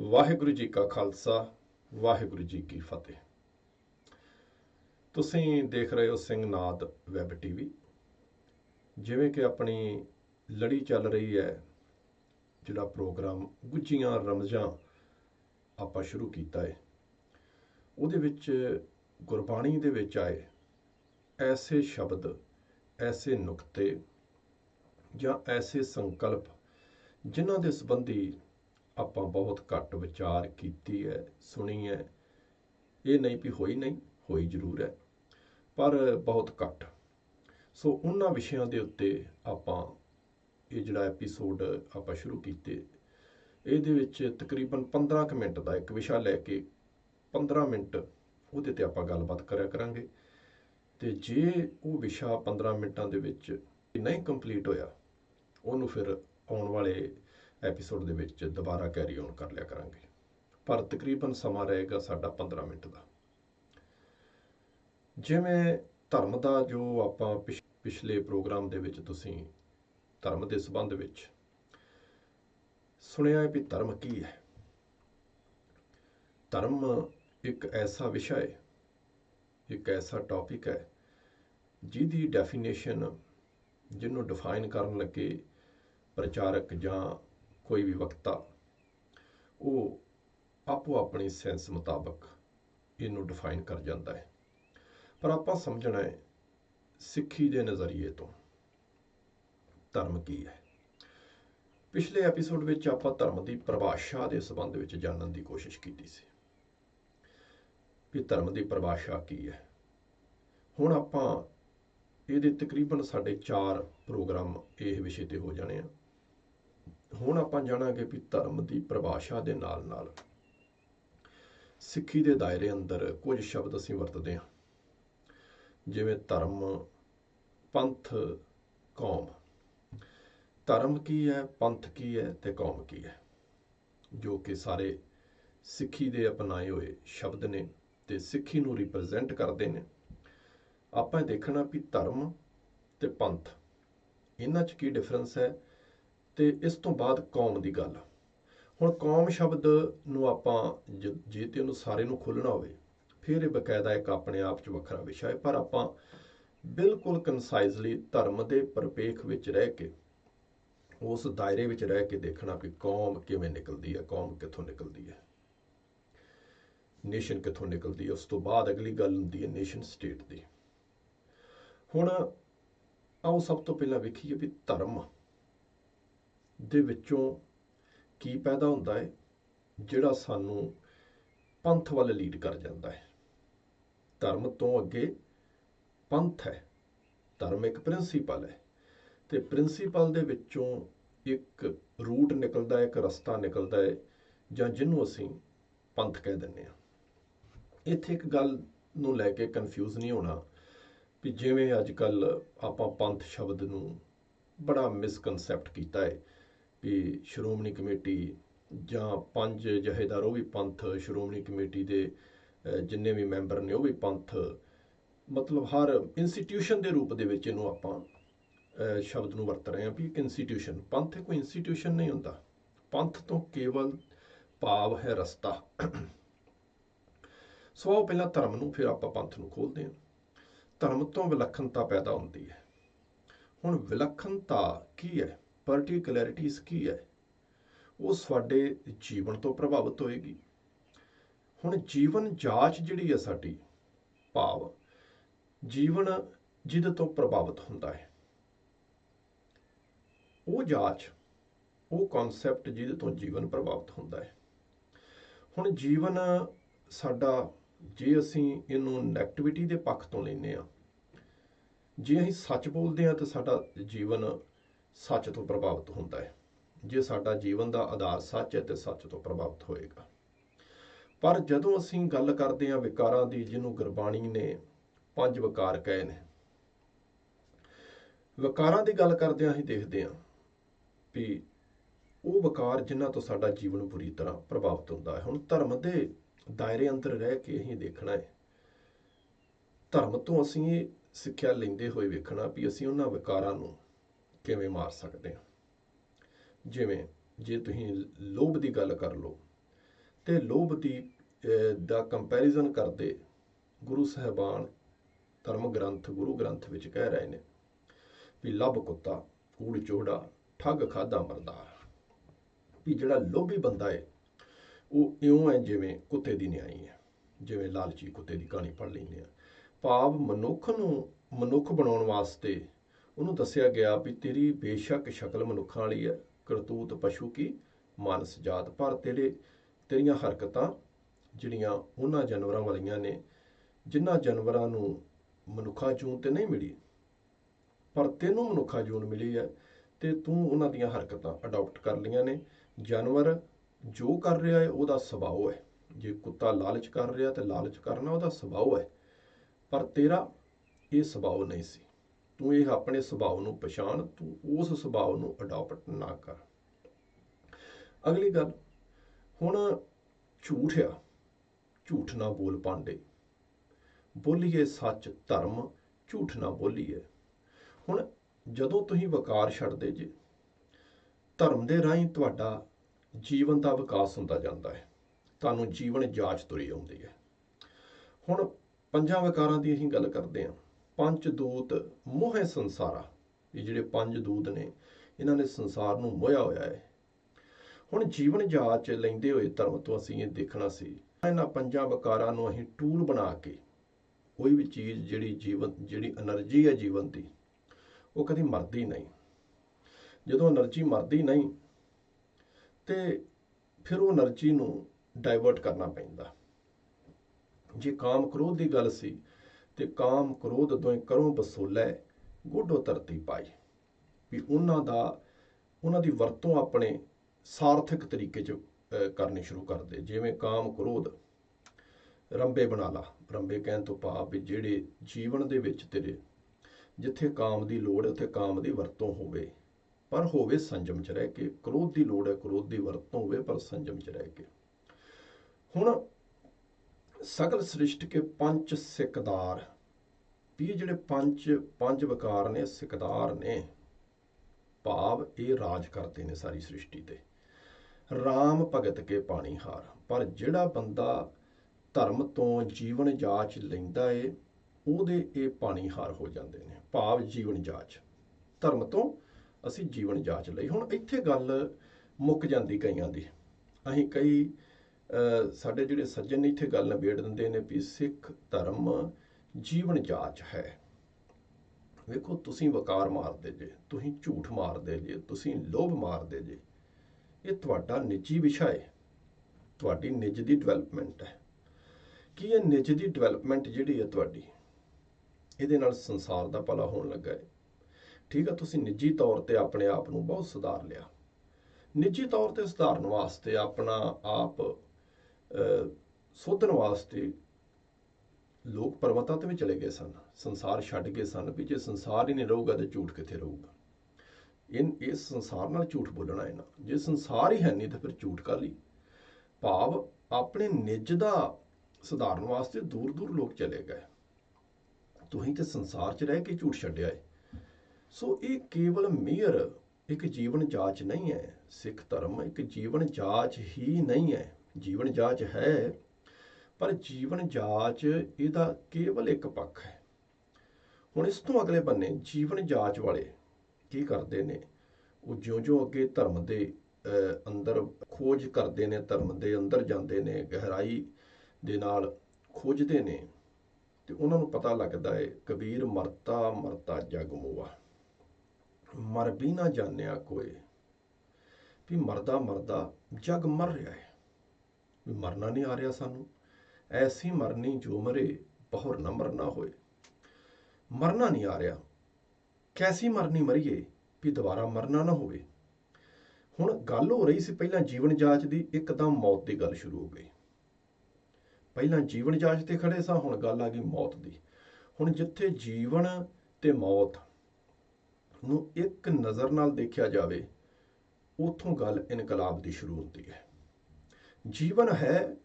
ਵਾਹਿਗੁਰੂ ਜੀ ਕਾ ਖਾਲਸਾ, ਵਾਹਿਗੁਰੂ ਜੀ ਕੀ ਫਤਿਹ। ਤੁਸੀਂ ਦੇਖ ਰਹੇ ਹੋ ਸਿੰਘ ਸਿੰਘਨਾਦ ਵੈਬ ਟੀਵੀ। ਜਿਵੇਂ ਕਿ ਆਪਣੀ ਲੜੀ ਚੱਲ ਰਹੀ ਹੈ, ਜਿਹੜਾ ਪ੍ਰੋਗਰਾਮ ਗੁੱਜੀਆਂ ਰਮਜ਼ਾਂ ਆਪਾਂ ਸ਼ੁਰੂ ਕੀਤਾ ਹੈ ਉਹਦੇ ਵਿੱਚ ਗੁਰਬਾਣੀ ਦੇ ਵਿੱਚ ਆਏ ਐਸੇ ਸ਼ਬਦ, ਐਸੇ ਨੁਕਤੇ ਜਾਂ ਐਸੇ ਸੰਕਲਪ ਜਿਨ੍ਹਾਂ ਦੇ ਸੰਬੰਧੀ ਆਪਾਂ ਬਹੁਤ ਘੱਟ ਵਿਚਾਰ ਕੀਤੀ ਹੈ, ਸੁਣੀ ਹੈ। ਇਹ ਨਹੀਂ ਵੀ ਹੋਈ ਨਹੀਂ, ਹੋਈ ਜ਼ਰੂਰ ਹੈ, ਪਰ ਬਹੁਤ ਘੱਟ। ਸੋ ਉਹਨਾਂ ਵਿਸ਼ਿਆਂ ਦੇ ਉੱਤੇ ਆਪਾਂ ਇਹ ਜਿਹੜਾ ਐਪੀਸੋਡ ਆਪਾਂ ਸ਼ੁਰੂ ਕੀਤੇ, ਇਹਦੇ ਵਿੱਚ ਤਕਰੀਬਨ 15 ਕੁ ਮਿੰਟ ਦਾ ਇੱਕ ਵਿਸ਼ਾ ਲੈ ਕੇ 15 ਮਿੰਟ ਉਹਦੇ ਤੇ ਆਪਾਂ ਗੱਲਬਾਤ ਕਰਿਆ ਕਰਾਂਗੇ। ਤੇ ਜੇ ਉਹ ਵਿਸ਼ਾ 15 ਮਿੰਟਾਂ ਦੇ ਵਿੱਚ ਨਹੀਂ ਕੰਪਲੀਟ ਹੋਇਆ, ਉਹਨੂੰ ਫਿਰ ਆਉਣ ਵਾਲੇ ਐਪੀਸੋਡ ਦੇ ਵਿੱਚ ਦੁਬਾਰਾ ਕੈਰੀ ਔਨ ਕਰ ਲਿਆ ਕਰਾਂਗੇ। ਪਰ ਤਕਰੀਬਨ ਸਮਾਂ ਰਹੇਗਾ ਸਾਡਾ 15 ਮਿੰਟ ਦਾ। ਜਿਵੇਂ ਧਰਮ ਦਾ ਜੋ ਆਪਾਂ ਪਿਛ- ਪਿਛਲੇ ਪ੍ਰੋਗਰਾਮ ਦੇ ਵਿੱਚ ਤੁਸੀਂ ਧਰਮ ਦੇ ਸੰਬੰਧ ਵਿੱਚ ਸੁਣਿਆ ਹੈ ਵੀ ਧਰਮ ਕੀ ਹੈ। ਧਰਮ ਇੱਕ ਐਸਾ ਵਿਸ਼ਾ ਹੈ, ਇੱਕ ਐਸਾ ਟੌਪਿਕ ਹੈ ਜਿਹਦੀ ਡੈਫੀਨੇਸ਼ਨ ਜਿਹਨੂੰ ਡਿਫਾਈਨ ਕਰਨ ਲੱਗੇ ਪ੍ਰਚਾਰਕ ਜਾਂ ਕੋਈ ਵੀ ਵਕਤਾ, ਉਹ ਆਪੋ ਆਪਣੀ ਸੈਂਸ ਮੁਤਾਬਕ ਇਹਨੂੰ ਡਿਫਾਈਨ ਕਰ ਜਾਂਦਾ ਹੈ। ਪਰ ਆਪਾਂ ਸਮਝਣਾ ਹੈ, ਸਿੱਖੀ ਦੇ ਨਜ਼ਰੀਏ ਤੋਂ ਧਰਮ ਕੀ ਹੈ? ਪਿਛਲੇ ਐਪੀਸੋਡ ਵਿੱਚ ਆਪਾਂ ਧਰਮ ਦੀ ਪਰਿਭਾਸ਼ਾ ਦੇ ਸੰਬੰਧ ਵਿੱਚ ਜਾਣਨ ਦੀ ਕੋਸ਼ਿਸ਼ ਕੀਤੀ ਸੀ ਵੀ ਧਰਮ ਦੀ ਪਰਿਭਾਸ਼ਾ ਕੀ ਹੈ। ਹੁਣ ਆਪਾਂ ਇਹਦੇ ਤਕਰੀਬਨ ਸਾਡੇ 4 ਪ੍ਰੋਗਰਾਮ ਇਹ ਵਿਸ਼ੇ ਤੇ ਹੋ ਜਾਣੇ ਆ। ਹੁਣ ਆਪਾਂ ਜਾਣਾਂਗੇ ਵੀ ਧਰਮ ਦੀ ਪਰਿਭਾਸ਼ਾ ਦੇ ਨਾਲ ਨਾਲ ਸਿੱਖੀ ਦੇ ਦਾਇਰੇ ਅੰਦਰ ਕੁਝ ਸ਼ਬਦ ਅਸੀਂ ਵਰਤਦੇ ਹਾਂ। ਜਿਵੇਂ ਧਰਮ, ਪੰਥ, ਕੌਮ। ਧਰਮ ਕੀ ਹੈ, ਪੰਥ ਕੀ ਹੈ ਤੇ ਕੌਮ ਕੀ ਹੈ? ਜੋ ਕਿ ਸਾਰੇ ਸਿੱਖੀ ਦੇ ਅਪਣਾਏ ਹੋਏ ਸ਼ਬਦ ਨੇ ਤੇ ਸਿੱਖੀ ਨੂੰ ਰਿਪਰੈਜ਼ੈਂਟ ਕਰਦੇ ਨੇ। ਆਪਾਂ ਦੇਖਣਾ ਵੀ ਧਰਮ ਤੇ ਪੰਥ, ਇਹਨਾਂ 'ਚ ਕੀ ਡਿਫਰੈਂਸ ਹੈ? ਤੇ ਇਸ ਤੋਂ ਬਾਅਦ ਕੌਮ ਦੀ ਗੱਲ। ਹੁਣ ਕੌਮ ਸ਼ਬਦ ਨੂੰ ਆਪਾਂ ਜ- ਜੇ ਤੇ ਉਹਨੂੰ ਸਾਰੇ ਨੂੰ ਖੋਲਣਾ ਹੋਵੇ, ਫਿਰ ਇਹ ਬਕਾਇਦਾ ਇੱਕ ਆਪਣੇ ਆਪ 'ਚ ਵੱਖਰਾ ਵਿਸ਼ਾ ਹੈ। ਪਰ ਆਪਾਂ ਬਿਲਕੁਲ ਕੰਸਾਈਜ਼ਲੀ ਧਰਮ ਦੇ ਪਰਪੇਖ ਵਿੱਚ ਰਹਿ ਕੇ, ਉਸ ਦਾਇਰੇ ਵਿੱਚ ਰਹਿ ਕੇ ਦੇਖਣਾ ਵੀ ਕੌਮ ਕਿਵੇਂ ਨਿਕਲਦੀ ਹੈ, ਕੌਮ ਕਿੱਥੋਂ ਨਿਕਲਦੀ ਹੈ। ਨੇਸ਼ਨ ਕਿੱਥੋਂ ਨਿਕਲਦੀ ਹੈ, ਉਸ ਤੋਂ ਬਾਅਦ ਅਗਲੀ ਗੱਲ ਹੁੰਦੀ ਹੈ ਨੇਸ਼ਨ ਸਟੇਟ ਦੀ। ਹੁਣ ਆਓ ਸਭ ਤੋਂ ਪਹਿਲਾਂ ਵੇਖੀਏ ਵੀ ਧਰਮ ਦੇ ਵਿੱਚੋਂ ਕੀ ਪੈਦਾ ਹੁੰਦਾ ਹੈ, ਜਿਹੜਾ ਸਾਨੂੰ ਪੰਥ ਵੱਲ ਲੀਡ ਕਰ ਜਾਂਦਾ ਹੈ। ਧਰਮ ਤੋਂ ਅੱਗੇ ਪੰਥ ਹੈ, ਧਰਮ ਇੱਕ ਪ੍ਰਿੰਸੀਪਲ ਹੈ ਤੇ ਪ੍ਰਿੰਸੀਪਲ ਦੇ ਵਿੱਚੋਂ ਇੱਕ ਰੂਟ ਨਿਕਲਦਾ ਹੈ, ਇੱਕ ਰਸਤਾ ਨਿਕਲਦਾ ਹੈ, ਜਾਂ ਜਿਹਨੂੰ ਅਸੀਂ ਪੰਥ ਕਹਿ ਦਿੰਦੇ ਹਾਂ। ਇੱਥੇ ਇੱਕ ਗੱਲ ਨੂੰ ਲੈ ਕੇ ਕਨਫਿਊਜ਼ ਨਹੀਂ ਹੋਣਾ ਵੀ ਜਿਵੇਂ ਅੱਜ ਕੱਲ ਆਪਾਂ ਪੰਥ ਸ਼ਬਦ ਨੂੰ ਬੜਾ ਮਿਸਕਨਸੈਪਟ ਕੀਤਾ ਹੈ। ਵੀ ਸ਼੍ਰੋਮਣੀ ਕਮੇਟੀ ਜਾਂ ਪੰਜ ਜਹੇਦਾਰ, ਉਹ ਵੀ ਪੰਥ ਸ਼੍ਰੋਮਣੀ ਕਮੇਟੀ ਦੇ ਜਿੰਨੇ ਵੀ ਮੈਂਬਰ ਨੇ, ਉਹ ਵੀ ਪੰਥ, ਮਤਲਬ ਹਰ ਇੰਸਟੀਟਿਊਸ਼ਨ ਦੇ ਰੂਪ ਦੇ ਵਿੱਚ ਇਹਨੂੰ ਆਪਾਂ ਸ਼ਬਦ ਨੂੰ ਵਰਤ ਰਹੇ ਹਾਂ ਵੀ ਇੱਕ ਇੰਸਟੀਟਿਊਸ਼ਨ ਪੰਥ ਕੋਈ ਇੰਸਟੀਟਿਊਸ਼ਨ ਨਹੀਂ ਹੁੰਦਾ। ਪੰਥ ਤੋਂ ਕੇਵਲ ਭਾਵ ਹੈ ਰਸਤਾ। ਸੋ ਆਓ ਪਹਿਲਾਂ ਧਰਮ ਨੂੰ ਫਿਰ ਆਪਾਂ ਪੰਥ ਨੂੰ ਖੋਲਦੇ ਹਾਂ। ਧਰਮ ਤੋਂ ਵਿਲੱਖਣਤਾ ਪੈਦਾ ਹੁੰਦੀ ਹੈ। ਹੁਣ ਵਿਲੱਖਣਤਾ ਕੀ ਹੈ? ਪਾਰਟਿਕੂਲੈਰਿਟੀਜ਼ ਕੀ ਹੈ? ਉਹ ਸਾਡੇ ਜੀਵਨ ਤੋਂ ਪ੍ਰਭਾਵਿਤ ਹੋਏਗੀ। ਹੁਣ ਜੀਵਨ ਜਾਂਚ ਜਿਹੜੀ ਹੈ ਸਾਡੀ, ਭਾਵ ਜੀਵਨ ਜਿਹਦੇ ਤੋਂ ਪ੍ਰਭਾਵਿਤ ਹੁੰਦਾ ਹੈ। ਉਹ ਜਾਂਚ, ਉਹ ਕਨਸੈਪਟ ਜਿਹਦੇ ਤੋਂ ਜੀਵਨ ਪ੍ਰਭਾਵਿਤ ਹੁੰਦਾ ਹੈ। ਹੁਣ ਜੀਵਨ ਸਾਡਾ, ਜੇ ਅਸੀਂ ਇਹਨੂੰ ਨੈਗੇਟਿਵਿਟੀ ਦੇ ਪੱਖ ਤੋਂ ਲੈਨੇ ਆ ਜੇ ਅਸੀਂ ਸੱਚ ਬੋਲਦੇ ਆ ਤਾਂ ਸਾਡਾ ਜੀਵਨ ਸੱਚ ਤੋਂ ਪ੍ਰਭਾਵਿਤ ਹੁੰਦਾ ਹੈ। ਜੇ ਸਾਡਾ ਜੀਵਨ ਦਾ ਆਧਾਰ ਸੱਚ ਹੈ ਤੇ ਸੱਚ ਤੋਂ ਪ੍ਰਭਾਵਿਤ ਹੋਏਗਾ। ਪਰ ਜਦੋਂ ਅਸੀਂ ਗੱਲ ਕਰਦੇ ਹਾਂ ਵਿਕਾਰਾਂ ਦੀ, ਜਿਹਨੂੰ ਗੁਰਬਾਣੀ ਨੇ ਪੰਜ ਵਿਕਾਰ ਕਹੇ ਨੇ, ਵਿਕਾਰਾਂ ਦੀ ਗੱਲ ਕਰਦੇ ਹਾਂ, ਅਸੀਂ ਦੇਖਦੇ ਹਾਂ ਵੀ ਉਹ ਵਿਕਾਰ ਜਿਨ੍ਹਾਂ ਤੋਂ ਸਾਡਾ ਜੀਵਨ ਬੁਰੀ ਤਰ੍ਹਾਂ ਪ੍ਰਭਾਵਿਤ ਹੁੰਦਾ ਹੈ। ਹੁਣ ਧਰਮ ਦੇ ਦਾਇਰੇ ਅੰਦਰ ਰਹਿ ਕੇ ਅਸੀਂ ਦੇਖਣਾ ਹੈ, ਧਰਮ ਤੋਂ ਅਸੀਂ ਇਹ ਸਿੱਖਿਆ ਲੈਂਦੇ ਹੋਏ ਵੇਖਣਾ ਵੀ ਅਸੀਂ ਉਹਨਾਂ ਵਿਕਾਰਾਂ ਨੂੰ ਕਿਵੇਂ ਮਾਰ ਸਕਦੇ ਹਾਂ? ਜਿਵੇਂ, ਜੇ ਤੁਸੀਂ ਲੋਭ ਦੀ ਗੱਲ ਕਰ ਲਓ, ਤੇ ਲੋਭ ਦੀ ਦਾ ਕੰਪੈਰੀਜ਼ਨ ਕਰਦੇ ਗੁਰੂ ਸਾਹਿਬਾਨ ਧਰਮ ਗ੍ਰੰਥ, ਗੁਰੂ ਗ੍ਰੰਥ ਵਿੱਚ ਕਹਿ ਰਹੇ ਨੇ ਵੀ ਲੱਭ ਕੁੱਤਾ, ਕੂੜ ਚੋੜਾ ਠੱਗ ਖਾਦਾ ਮਰਦਾ। ਵੀ ਜਿਹੜਾ ਲੋਭੀ ਬੰਦਾ ਏ, ਉਹ ਇਉਂ ਹੈ ਜਿਵੇਂ ਕੁੱਤੇ ਦੀ ਨਿਆਈ ਹੈ ਜਿਵੇਂ ਲਾਲਚੀ ਕੁੱਤੇ ਦੀ ਕਹਾਣੀ ਪੜ੍ਹ ਲੈਂਦੇ ਆ। ਭਾਵ ਮਨੁੱਖ ਨੂੰ, ਮਨੁੱਖ ਬਣਾਉਣ ਵਾਸਤੇ ਉਹਨੂੰ ਦੱਸਿਆ ਗਿਆ ਵੀ ਤੇਰੀ ਬੇਸ਼ੱਕ ਸ਼ਕਲ ਮਨੁੱਖਾਂ ਵਾਲੀ ਹੈ, ਕਰਤੂਤ ਪਸ਼ੂ ਕੀ, ਮਾਨਸ ਜਾਤ ਪਰ ਤੇਰੇ, ਤੇਰੀਆਂ ਹਰਕਤਾਂ ਜਿਹੜੀਆਂ ਉਹਨਾਂ ਜਾਨਵਰਾਂ ਵਾਲੀਆਂ ਨੇ, ਜਿਨ੍ਹਾਂ ਜਾਨਵਰਾਂ ਨੂੰ ਮਨੁੱਖਾ ਜੂਨ ਤੇ ਨਹੀਂ ਮਿਲੀ, ਪਰ ਤੈਨੂੰ ਮਨੁੱਖਾ ਜੂਨ ਮਿਲੀ ਹੈ ਤੇ ਤੂੰ ਉਹਨਾਂ ਦੀਆਂ ਹਰਕਤਾਂ ਅਡਾਪਟ ਕਰ ਲਈਆਂ ਨੇ। ਜਾਨਵਰ ਜੋ ਕਰ ਰਿਹਾ ਹੈ, ਉਹਦਾ ਸੁਭਾਅ ਹੈ। ਜੇ ਕੁੱਤਾ ਲਾਲਚ ਕਰ ਰਿਹਾ ਤੇ ਲਾਲਚ ਕਰਨਾ ਉਹਦਾ ਸੁਭਾਅ ਹੈ, ਪਰ ਤੇਰਾ ਇਹ ਸੁਭਾਅ ਨਹੀਂ ਸੀ। ਤੂੰ ਇਹ ਆਪਣੇ ਸੁਭਾਅ ਨੂੰ ਪਛਾਣ, ਤੂੰ ਉਸ ਸੁਭਾਅ ਨੂੰ ਅਡਾਪਟ ਨਾ ਕਰ। ਅਗਲੀ ਗੱਲ, ਹੁਣ ਝੂਠ ਆ। ਝੂਠ ਨਾ ਬੋਲ ਪਾਂਡੇ। ਬੋਲੀਏ ਸੱਚ ਧਰਮ, ਝੂਠ ਨਾ ਬੋਲੀਏ। ਹੁਣ ਜਦੋਂ ਤੁਸੀਂ ਵਕਾਰ ਛੱਡਦੇ ਜੇ, ਧਰਮ ਦੇ ਰਾਹੀਂ ਤੁਹਾਡਾ ਜੀਵਨ ਦਾ ਵਿਕਾਸ ਹੁੰਦਾ ਜਾਂਦਾ ਹੈ। ਤੁਹਾਨੂੰ ਜੀਵਨ ਜਾਚ ਤੁਰੀ ਆਉਂਦੀ ਹੈ। ਹੁਣ ਪੰਜਾਂ ਵਿਕਾਰਾਂ ਦੀ ਅਸੀਂ ਗੱਲ ਕਰਦੇ ਹਾਂ। ਪੰਜ ਦੂਤ ਮੋਹੇ ਸੰਸਾਰਾ। ਇਹ ਜਿਹੜੇ ਪੰਜ ਦੂਤ ਨੇ, ਇਹਨਾਂ ਨੇ ਸੰਸਾਰ ਨੂੰ ਮੋਹਿਆ ਹੋਇਆ ਹੈ। ਹੁਣ ਜੀਵਨ ਜਾਚ ਲੈਂਦੇ ਹੋਏ ਧਰਮ ਤੋਂ ਅਸੀਂ ਇਹ ਦੇਖਣਾ ਸੀ, ਇਹਨਾਂ ਪੰਜਾਂ ਵਿਕਾਰਾਂ ਨੂੰ ਅਸੀਂ ਟੂਲ ਬਣਾ ਕੇ ਕੋਈ ਵੀ ਚੀਜ਼ ਜਿਹੜੀ ਜੀਵਨ, ਜਿਹੜੀ એનર્ਜੀ ਹੈ ਜੀਵਨ ਦੀ, ਉਹ ਕਦੀ ਮਰਦੀ ਨਹੀਂ। ਜਦੋਂ એનર્ਜੀ ਮਰਦੀ ਨਹੀਂ, ਤੇ ਫਿਰ ਉਹ એનર્ਜੀ ਨੂੰ ਡਾਇਵਰਟ ਕਰਨਾ ਪੈਂਦਾ। ਜੇ ਕਾਮ ਕ੍ਰੋਧ ਦੀ ਗੱਲ ਸੀ ਤੇ ਕਾਮ ਕ੍ਰੋਧ ਦੋਵੇਂ ਕਰੋ ਬਸੋਲੇ ਗੋਡੋ ਧਰਤੀ ਪਾਈ। ਵੀ ਉਹਨਾਂ ਦਾ, ਉਹਨਾਂ ਦੀ ਵਰਤੋਂ ਆਪਣੇ ਸਾਰਥਕ ਤਰੀਕੇ 'ਚ ਕਰਨੀ ਸ਼ੁਰੂ ਕਰਦੇ ਜਿਵੇਂ ਕਾਮ ਕ੍ਰੋਧ, ਰੰਬੇ ਬਣਾ ਲਾ। ਰੰਬੇ ਕਹਿਣ ਤੋਂ ਭਾਵ ਵੀ ਜਿਹੜੇ ਜੀਵਨ ਦੇ ਵਿੱਚ ਤੇਰੇ, ਜਿੱਥੇ ਕਾਮ ਦੀ ਲੋੜ ਹੈ, ਉੱਥੇ ਕਾਮ ਦੀ ਵਰਤੋਂ ਹੋਵੇ। ਪਰ ਹੋਵੇ ਸੰਜਮ 'ਚ ਰਹਿ ਕੇ। ਕ੍ਰੋਧ ਦੀ ਲੋੜ ਹੈ, ਕ੍ਰੋਧ ਦੀ ਵਰਤੋਂ ਹੋਵੇ, ਪਰ ਸੰਜਮ 'ਚ ਰਹਿ ਕੇ। ਹੁਣ ਸਗਲ ਸ੍ਰਿਸ਼ਟ ਕੇ ਪੰਜ ਸਿਕਦਾਰ। ਵੀ ਜਿਹੜੇ ਪੰਜ ਪੰਜ ਵਿਕਾਰ ਨੇ, ਸਿਕਦਾਰ ਨੇ, ਭਾਵ ਇਹ ਰਾਜ ਕਰਦੇ ਨੇ ਸਾਰੀ ਸ੍ਰਿਸ਼ਟੀ ਤੇ। RAM ਭਗਤ ਕੇ ਪਾਣੀ ਹਾਰ। ਪਰ ਜਿਹੜਾ ਬੰਦਾ ਧਰਮ ਤੋਂ ਜੀਵਨ ਜਾਚ ਲੈਂਦਾ ਏ, ਉਹਦੇ ਇਹ ਪਾਣੀ ਹਾਰ ਹੋ ਜਾਂਦੇ ਨੇ। ਭਾਵ ਜੀਵਨ ਜਾਚ। ਧਰਮ ਤੋਂ ਅਸੀਂ ਜੀਵਨ ਜਾਚ ਲਈ। ਹੁਣ ਇੱਥੇ ਗੱਲ ਮੁੱਕ ਜਾਂਦੀ ਕਈਆਂ ਦੀ। ਅਸੀਂ ਕਈ ਸਾਡੇ ਜਿਹੜੇ ਸੱਜਣ ਨੇ ਇੱਥੇ ਗੱਲ ਨਿਬੇੜ ਦਿੰਦੇ ਨੇ ਵੀ ਸਿੱਖ ਧਰਮ ਜੀਵਨ ਜਾਚ ਹੈ। ਵੇਖੋ, ਤੁਸੀਂ ਵਕਾਰ ਮਾਰਦੇ ਜੇ, ਤੁਸੀਂ ਝੂਠ ਮਾਰਦੇ ਜੇ, ਤੁਸੀਂ ਲੋਭ ਮਾਰਦੇ ਜੇ, ਇਹ ਤੁਹਾਡਾ ਨਿੱਜੀ ਵਿਸ਼ਾ ਹੈ। ਤੁਹਾਡੀ ਨਿੱਜ ਦੀ ਡਿਵੈਲਪਮੈਂਟ ਹੈ। ਕੀ ਇਹ ਨਿੱਜ ਦੀ ਡਿਵੈਲਪਮੈਂਟ ਜਿਹੜੀ ਹੈ ਤੁਹਾਡੀ, ਇਹਦੇ ਨਾਲ ਸੰਸਾਰ ਦਾ ਭਲਾ ਹੋਣ ਲੱਗਾ ਹੈ? ਠੀਕ ਆ ਤੁਸੀਂ ਨਿੱਜੀ ਤੌਰ ਤੇ ਆਪਣੇ ਆਪ ਨੂੰ ਬਹੁਤ ਸੁਧਾਰ ਲਿਆ। ਨਿੱਜੀ ਤੌਰ ਤੇ ਸੁਧਾਰਨ ਵਾਸਤੇ ਆਪਣਾ ਆਪ ਸੋਧਣ ਵਾਸਤੇ ਲੋਕ ਪਰਮਤਾ ਤੇ ਵੀ ਚਲੇ ਗਏ ਸਨ, ਸੰਸਾਰ ਛੱਡ ਗਏ ਸਨ ਵੀ ਜੇ ਸੰਸਾਰ ਹੀ ਨਹੀਂ ਰਹੂਗਾ ਤੇ ਝੂਠ ਕਿੱਥੇ ਰਹੂਗਾ? ਇਨ ਇਸ ਸੰਸਾਰ ਨਾਲ ਝੂਠ ਬੋਲਣਾ ਹੈ ਨਾ ਜੇ ਸੰਸਾਰ ਹੀ ਹੈ ਨਹੀਂ ਤਾਂ ਫਿਰ ਝੂਠ ਕਾਲੀ ਭਾਵ ਆਪਣੇ ਨਿੱਜ ਦਾ ਸੁਧਾਰਨ ਵਾਸਤੇ ਦੂਰ ਦੂਰ ਲੋਕ ਚਲੇ ਗਏ। ਤੁਸੀਂ ਤੇ ਸੰਸਾਰ 'ਚ ਰਹਿ ਕੇ ਝੂਠ ਛੱਡਿਆ ਹੈ ਸੋ ਇਹ ਕੇਵਲ ਮੇਅਰ ਇੱਕ ਜੀਵਨ ਜਾਂਚ ਨਹੀਂ ਹੈ, ਸਿੱਖ ਧਰਮ ਇੱਕ ਜੀਵਨ ਜਾਂਚ ਹੀ ਨਹੀਂ ਹੈ। ਜੀਵਨ ਜਾਂਚ ਹੈ, ਪਰ ਜੀਵਨ ਜਾਂਚ ਇਹਦਾ ਕੇਵਲ ਇੱਕ ਪੱਖ ਹੈ। ਹੁਣ ਇਸ ਤੋਂ ਅਗਲੇ ਬੰਨੇ ਜੀਵਨ ਜਾਂਚ ਵਾਲੇ ਕੀ ਕਰਦੇ ਨੇ? ਉਹ ਜਿਉਂ-ਜਿਉਂ ਅੱਗੇ ਧਰਮ ਦੇ ਅੰਦਰ ਖੋਜ ਕਰਦੇ ਨੇ, ਧਰਮ ਦੇ ਅੰਦਰ ਜਾਂਦੇ ਨੇ, ਗਹਿਰਾਈ ਦੇ ਨਾਲ ਖੋਜਦੇ ਨੇ ਤੇ ਉਹਨਾਂ ਨੂੰ ਪਤਾ ਲੱਗਦਾ ਹੈ, ਕਬੀਰ ਮਰਤਾ ਮਰਤਾ ਜਗ ਮੋਆ। ਮਰ ਵੀ ਨਾ ਜਾਣਿਆ ਕੋਈ ਵੀ ਮਰਦਾ ਮਰਦਾ ਜਗ ਮਰ ਰਿਹਾ ਹੈ। ਵੀ ਮਰਨਾ ਨਹੀਂ ਆ ਰਿਹਾ ਸਾਨੂੰ। ਐਸੀ ਮਰਨੀ ਜੋ ਮਰੇ, ਬਹੁਰ ਨਾ ਮਰਨਾ ਹੋਏ। ਮਰਨਾ ਨਹੀਂ ਆ ਰਿਹਾ। ਕੈਸੀ ਮਰਨੀ ਮਰੀਏ ਵੀ ਦੁਬਾਰਾ ਮਰਨਾ ਨਾ ਹੋਵੇ। ਹੁਣ ਗੱਲ ਹੋ ਰਹੀ ਸੀ ਪਹਿਲਾਂ ਜੀਵਨ ਜਾਂਚ ਦੀ, ਇੱਕਦਮ ਮੌਤ ਦੀ ਗੱਲ ਸ਼ੁਰੂ ਹੋ ਗਈ। ਪਹਿਲਾਂ ਜੀਵਨ ਜਾਂਚ ਤੇ ਖੜੇ ਸਾਂ, ਹੁਣ ਗੱਲ ਆ ਗਈ ਮੌਤ ਦੀ। ਹੁਣ ਜਿੱਥੇ ਜੀਵਨ ਤੇ ਮੌਤ ਨੂੰ ਇੱਕ ਨਜ਼ਰ ਨਾਲ ਦੇਖਿਆ ਜਾਵੇ, ਉਥੋਂ ਗੱਲ ਇਨਕਲਾਬ ਦੀ ਸ਼ੁਰੂ ਹੁੰਦੀ ਹੈ। ਜੀਵਨ ਹੈ,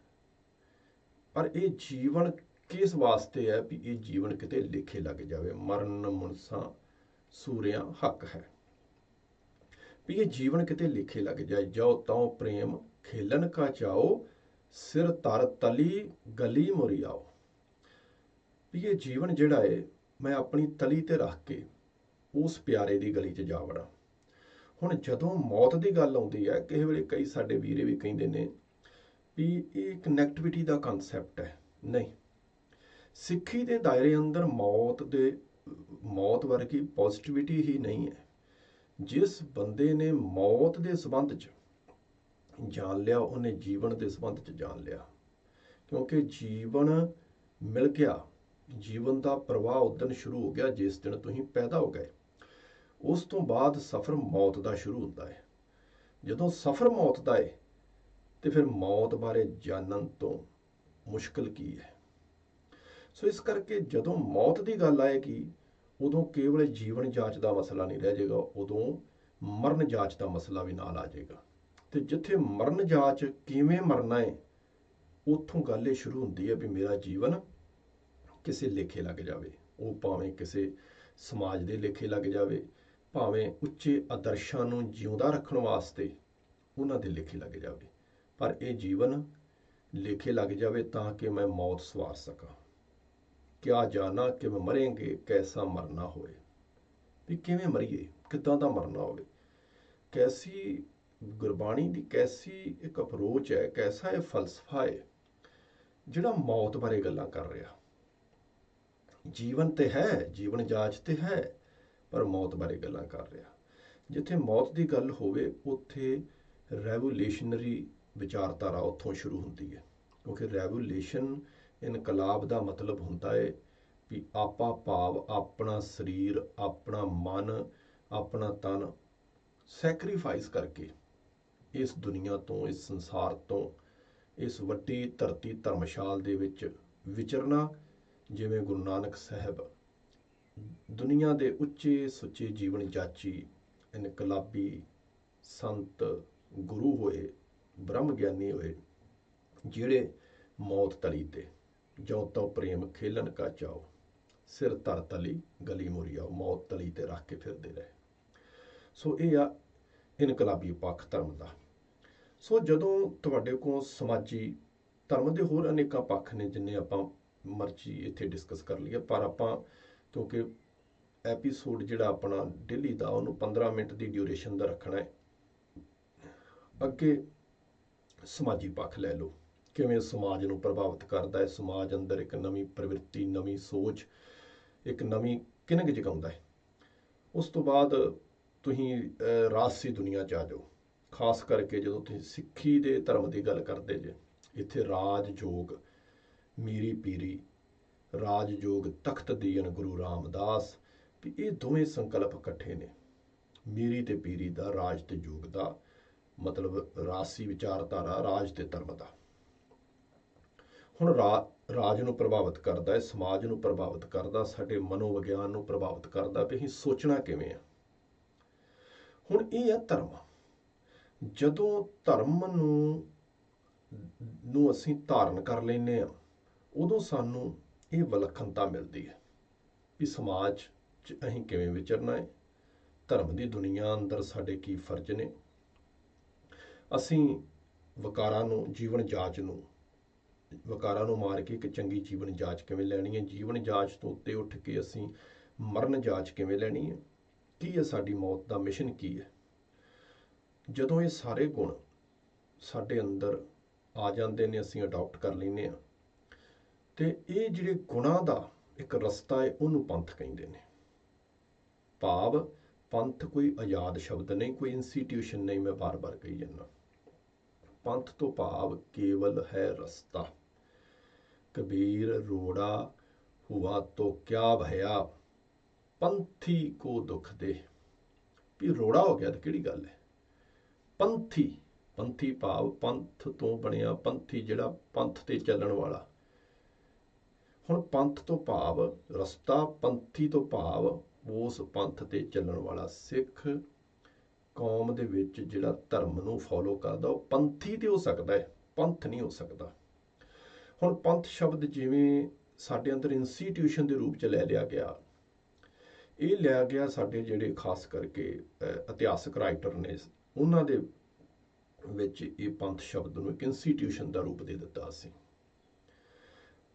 ਪਰ ਇਹ ਜੀਵਨ ਕਿਸ ਵਾਸਤੇ ਹੈ ਵੀ ਇਹ ਜੀਵਨ ਕਿਤੇ ਲਿਖੇ ਲੱਗ ਜਾਵੇ? ਮਰਨ, ਮੁਨਸਾ, ਸੂਰਿਆਂ, ਹੱਕ ਹੈ। ਵੀ ਇਹ ਜੀਵਨ ਕਿਤੇ ਲਿਖੇ ਲੱਗ ਜਾਏ। ਜੋ ਤਉ ਪ੍ਰੇਮ ਖੇਲਨ ਕਾ ਚਾਓ, ਸਿਰ ਤਰ ਤਲੀ, ਗਲੀ ਮੁਰੀ ਆਓ। ਵੀ ਇਹ ਜੀਵਨ ਜਿਹੜਾ ਏ, ਮੈਂ ਆਪਣੀ ਤਲੀ ਤੇ ਰੱਖ ਕੇ ਉਸ ਪਿਆਰੇ ਦੀ ਗਲੀ 'ਚ ਜਾ ਵੜਾਂ। ਹੁਣ ਜਦੋਂ ਮੌਤ ਦੀ ਗੱਲ ਆਉਂਦੀ ਹੈ, ਕਿਸੇ ਵੇਲੇ ਕਈ ਸਾਡੇ ਵੀਰੇ ਵੀ ਕਹਿੰਦੇ ਨੇ ਵੀ ਇਹ ਕਨੈਕਟੀਵਿਟੀ ਦਾ ਕਨਸੈਪਟ ਹੈ। ਨਹੀਂ। ਸਿੱਖੀ ਦੇ ਦਾਇਰੇ ਅੰਦਰ ਮੌਤ ਦੇ, ਮੌਤ ਵਰਗੀ ਪੋਜ਼ਿਟਿਵਿਟੀ ਹੀ ਨਹੀਂ ਹੈ। ਜਿਸ ਬੰਦੇ ਨੇ ਮੌਤ ਦੇ ਸੰਬੰਧ 'ਚ ਜਾਣ ਲਿਆ, ਉਹਨੇ ਜੀਵਨ ਦੇ ਸੰਬੰਧ 'ਚ ਜਾਣ ਲਿਆ। ਕਿਉਂਕਿ ਜੀਵਨ ਮਿਲ ਗਿਆ, ਜੀਵਨ ਦਾ ਪ੍ਰਵਾਹ ਉਦੋਂ ਸ਼ੁਰੂ ਹੋ ਗਿਆ, ਜਿਸ ਦਿਨ ਤੁਸੀਂ ਪੈਦਾ ਹੋ ਗਏ। ਉਸ ਤੋਂ ਬਾਅਦ ਸਫ਼ਰ ਮੌਤ ਦਾ ਸ਼ੁਰੂ ਹੁੰਦਾ ਹੈ। ਜਦੋਂ ਸਫ਼ਰ ਮੌਤ ਦਾ ਹੈ ਤੇ ਫਿਰ ਮੌਤ ਬਾਰੇ ਜਾਣਨ ਤੋਂ ਮੁਸ਼ਕਲ ਕੀ ਹੈ? ਸੋ ਇਸ ਕਰਕੇ ਜਦੋਂ ਮੌਤ ਦੀ ਗੱਲ ਆਏਗੀ, ਉਦੋਂ ਕੇਵਲ ਜੀਵਨ ਜਾਂਚ ਦਾ ਮਸਲਾ ਨਹੀਂ ਰਹਿ ਜਾਏਗਾ, ਉਦੋਂ ਮਰਨ ਜਾਂਚ ਦਾ ਮਸਲਾ ਵੀ ਨਾਲ ਆ ਜਾਏਗਾ। ਤੇ ਜਿੱਥੇ ਮਰਨ ਜਾਂਚ ਕਿਵੇਂ ਮਰਨਾ ਹੈ ਉੱਥੋਂ ਗੱਲ ਇਹ ਸ਼ੁਰੂ ਹੁੰਦੀ ਹੈ ਵੀ ਮੇਰਾ ਜੀਵਨ ਕਿਸੇ ਲੇਖੇ ਲੱਗ ਜਾਵੇ। ਉਹ ਭਾਵੇਂ ਕਿਸੇ ਸਮਾਜ ਦੇ ਲੇਖੇ ਲੱਗ ਜਾਵੇ, ਭਾਵੇਂ ਉੱਚੇ ਆਦਰਸ਼ਾਂ ਨੂੰ ਜਿਉਂਦਾ ਰੱਖਣ ਵਾਸਤੇ ਉਹਨਾਂ ਦੇ ਲੇਖੇ ਲੱਗ ਜਾਵੇ। ਪਰ ਇਹ ਜੀਵਨ ਲੇਖੇ ਲੱਗ ਜਾਵੇ ਤਾਂ ਕਿ ਮੈਂ ਮੌਤ ਸਵਾਰ ਸਕਾਂ। ਕਿਆ ਜਾਣਾ ਕਿ ਮੈਂ ਮਰਾਂਗੇ, ਕੈਸਾ ਮਰਨਾ ਹੋਵੇ ਵੀ ਕਿਵੇਂ ਮਰੀਏ, ਕਿੱਦਾਂ ਦਾ ਮਰਨਾ ਹੋਵੇ। ਕੈਸੀ ਗੁਰਬਾਣੀ ਦੀ ਕੈਸੀ ਇੱਕ ਅਪਰੋਚ ਹੈ, ਕੈਸਾ ਇਹ ਫਲਸਫਾ ਹੈ, ਜਿਹੜਾ ਮੌਤ ਬਾਰੇ ਗੱਲਾਂ ਕਰ ਰਿਹਾ। ਜੀਵਨ ਤੇ ਹੈ, ਜੀਵਨ ਜਾਂਚ ਤੇ ਹੈ, ਪਰ ਮੌਤ ਬਾਰੇ ਗੱਲਾਂ ਕਰ ਰਿਹਾ। ਜਿੱਥੇ ਮੌਤ ਦੀ ਗੱਲ ਹੋਵੇ, ਉੱਥੇ ਰੈਵੋਲੂਸ਼ਨਰੀ ਵਿਚਾਰਧਾਰਾ ਉੱਥੋਂ ਸ਼ੁਰੂ ਹੁੰਦੀ ਹੈ। ਕਿਉਂਕਿ ਰੈਵੋਲੂਸ਼ਨ ਇਨਕਲਾਬ ਦਾ ਮਤਲਬ ਹੁੰਦਾ ਹੈ ਵੀ ਆਪਾ ਭਾਵ ਆਪਣਾ ਸਰੀਰ, ਆਪਣਾ ਮਨ, ਆਪਣਾ ਤਨ ਸੈਕਰੀਫਾਈਸ ਕਰਕੇ ਇਸ ਦੁਨੀਆ ਤੋਂ, ਇਸ ਸੰਸਾਰ ਤੋਂ, ਇਸ ਵੱਡੀ ਧਰਤੀ ਧਰਮਸ਼ਾਲ ਦੇ ਵਿੱਚ ਵਿਚਰਨਾ, ਜਿਵੇਂ ਗੁਰੂ ਨਾਨਕ ਸਾਹਿਬ ਦੁਨੀਆ ਦੇ ਉੱਚੇ ਸੁੱਚੇ ਜੀਵਨ ਜਾਚੀ ਇਨਕਲਾਬੀ ਸੰਤ ਗੁਰੂ ਹੋਏ ਬ੍ਰਹਮ ਗਿਆਨੀ ਹੋਏ, ਜਿਹੜੇ ਮੌਤ ਤਲੀ ਤੇ, ਜੋ ਤੋ ਪ੍ਰੇਮ ਖੇਲਣ ਕਾ ਚਾਓ ਸਿਰ ਤਰ ਤਲੀ, ਗਲੀ ਮੁਰੀਆ ਮੌਤ ਤਲੀ ਤੇ ਰੱਖ ਕੇ ਫਿਰਦੇ ਰਹੇ। ਸੋ ਇਹ ਆ ਇਨਕਲਾਬੀ ਪੱਖ ਧਰਮ ਦਾ। ਸੋ ਜਦੋਂ ਤੁਹਾਡੇ ਕੋਲ ਸਮਾਜੀ ਧਰਮ ਦੇ ਹੋਰ ਅਨੇਕਾਂ ਪੱਖ ਨੇ, ਜਿੰਨੇ ਆਪਾਂ ਮਰਜ਼ੀ ਇੱਥੇ ਡਿਸਕਸ ਕਰ ਲਈਏ, ਪਰ ਆਪਾਂ, ਕਿਉਂਕਿ ਐਪੀਸੋਡ ਜਿਹੜਾ ਆਪਣਾ ਡੇਲੀ ਦਾ, ਉਹਨੂੰ 15 ਮਿੰਟ ਦੀ ਡਿਊਰੇਸ਼ਨ ਦਾ ਰੱਖਣਾ ਹੈ। ਅੱਗੇ ਸਮਾਜੀ ਪੱਖ ਲੈ ਲਓ। ਕਿਵੇਂ ਸਮਾਜ ਨੂੰ ਪ੍ਰਭਾਵਿਤ ਕਰਦਾ ਹੈ? ਸਮਾਜ ਅੰਦਰ ਇੱਕ ਨਵੀਂ ਪ੍ਰਵਿਰਤੀ, ਨਵੀਂ ਸੋਚ, ਇੱਕ ਨਵੀਂ ਕਿਨਗ ਜਗਾਉਂਦਾ ਹੈ। ਉਸ ਤੋਂ ਬਾਅਦ ਤੁਸੀਂ ਰਾਜਸੀ ਦੁਨੀਆ 'ਚ ਆ ਜਾਓ। ਖਾਸ ਕਰਕੇ ਜਦੋਂ ਤੁਸੀਂ ਸਿੱਖੀ ਦੇ ਧਰਮ ਦੀ ਗੱਲ ਕਰਦੇ ਜੇ, ਇੱਥੇ ਰਾਜ ਜੋਗ ਮੀਰੀ ਪੀਰੀ ਰਾਜ ਜੋਗ ਤਖਤ ਦੀਨ ਗੁਰੂ ਰਾਮਦਾਸ, ਵੀ ਇਹ ਦੋਵੇਂ ਸੰਕਲਪ ਇਕੱਠੇ ਨੇ। ਮੀਰੀ ਤੇ ਪੀਰੀ ਦਾ, ਰਾਜ ਤੇ ਜੋਗ ਦਾ ਮਤਲਬ ਰਾਸੀ, ਵਿਚਾਰਧਾਰਾ, ਰਾਜ ਤੇ ਧਰਮ ਦਾ ਹੁਣ ਰਾ- ਰਾਜ ਨੂੰ ਪ੍ਰਭਾਵਿਤ ਕਰਦਾ ਹੈ, ਸਮਾਜ ਨੂੰ ਪ੍ਰਭਾਵਿਤ ਕਰਦਾ, ਸਾਡੇ ਮਨੋਵਿਗਿਆਨ ਨੂੰ ਪ੍ਰਭਾਵਿਤ ਕਰਦਾ ਵੀ ਅਸੀਂ ਸੋਚਣਾ ਕਿਵੇਂ ਆ। ਹੁਣ ਇਹ ਹੈ ਧਰਮ। ਜਦੋਂ ਧਰਮ ਨੂੰ ਨੂੰ ਅਸੀਂ ਧਾਰਨ ਕਰ ਲੈਨੇ ਆ ਉਦੋਂ ਸਾਨੂੰ ਇਹ ਵਿਲੱਖਣਤਾ ਮਿਲਦੀ ਹੈ ਵੀ ਸਮਾਜ 'ਚ ਅਸੀਂ ਕਿਵੇਂ ਵਿਚਰਨਾ ਹੈ। ਧਰਮ ਦੀ ਦੁਨੀਆ ਅੰਦਰ ਸਾਡੇ ਕੀ ਫਰਜ਼ ਨੇ ਅਸੀਂ ਵਕਾਰਾਂ ਨੂੰ, ਜੀਵਨ ਜਾਚ ਨੂੰ, ਵਕਾਰਾਂ ਨੂੰ ਮਾਰ ਕੇ ਇੱਕ ਚੰਗੀ ਜੀਵਨ ਜਾਚ ਕਿਵੇਂ ਲੈਣੀ ਹੈ? ਜੀਵਨ ਜਾਂਚ ਤੋਂ ਉੱਤੇ ਉੱਠ ਕੇ ਅਸੀਂ ਮਰਨ ਜਾਚ ਕਿਵੇਂ ਲੈਣੀ ਹੈ? ਕੀ ਹੈ ਸਾਡੀ ਮੌਤ ਦਾ ਮਿਸ਼ਨ ਕੀ ਹੈ? ਜਦੋਂ ਇਹ ਸਾਰੇ ਗੁਣ ਸਾਡੇ ਅੰਦਰ ਆ ਜਾਂਦੇ ਨੇ, ਅਸੀਂ ਅਡਾਪਟ ਕਰ ਲੈਂਦੇ ਆ ਤੇ ਇਹ ਜਿਹੜੇ ਗੁਣਾਂ ਦਾ ਇੱਕ ਰਸਤਾ ਹੈ, ਉਹਨੂੰ ਪੰਥ ਕਹਿੰਦੇ ਨੇ। ਭਾਵ ਪੰਥ ਕੋਈ ਆਜ਼ਾਦ ਸ਼ਬਦ ਨਹੀਂ, ਕੋਈ ਇੰਸਟੀਟਿਊਸ਼ਨ ਨਹੀਂ, ਮੈਂ ਬਾਰ-ਬਾਰ ਕਹੀ ਜਾਂਦਾ। ਪੰਥ ਤੋਂ ਭਾਵ ਕੇਵਲ ਹੈ ਰਸਤਾ। ਕਬੀਰ ਰੋੜਾ ਹੁਆ ਤੋ ਕਿਆ ਭਇਆ? ਪੰਥੀ ਕੋ ਦੁਖ ਦੇ। ਵੀ ਰੋੜਾ ਹੋ ਗਿਆ ਤਾਂ ਕਿਹੜੀ ਗੱਲ ਹੈ? ਪੰਥੀ ਪੰਥੀ ਭਾਵ ਪੰਥ ਤੋਂ ਬਣਿਆ, ਪੰਥੀ ਜਿਹੜਾ ਪੰਥ ਤੇ ਚੱਲਣ ਵਾਲਾ। ਹੁਣ ਪੰਥ ਤੋਂ ਭਾਵ ਰਸਤਾ, ਪੰਥੀ ਤੋਂ ਭਾਵ ਉਸ ਪੰਥ ਤੇ ਚੱਲਣ ਵਾਲਾ ਸਿੱਖ ਕੌਮ ਦੇ ਵਿੱਚ ਜਿਹੜਾ ਧਰਮ ਨੂੰ ਫੋਲੋ ਕਰਦਾ, ਉਹ ਪੰਥੀ ਤੇ ਹੋ ਸਕਦਾ ਹੈ, ਪੰਥ ਨਹੀਂ ਹੋ ਸਕਦਾ। ਹੁਣ ਪੰਥ ਸ਼ਬਦ ਜਿਵੇਂ ਸਾਡੇ ਅੰਦਰ ਇੰਸਟੀਟਿਊਸ਼ਨ ਦੇ ਰੂਪ ਚ ਲੈ ਲਿਆ ਗਿਆ, ਇਹ ਲਿਆ ਗਿਆ ਸਾਡੇ ਜਿਹੜੇ ਖਾਸ ਕਰਕੇ ਇਤਿਹਾਸਕ ਰਾਈਟਰ ਨੇ, ਉਹਨਾਂ ਦੇ ਵਿੱਚ ਇਹ ਪੰਥ ਸ਼ਬਦ ਨੂੰ ਇੱਕ ਇੰਸਟੀਟਿਊਸ਼ਨ ਦਾ ਰੂਪ ਦੇ ਦਿੱਤਾ ਸੀ।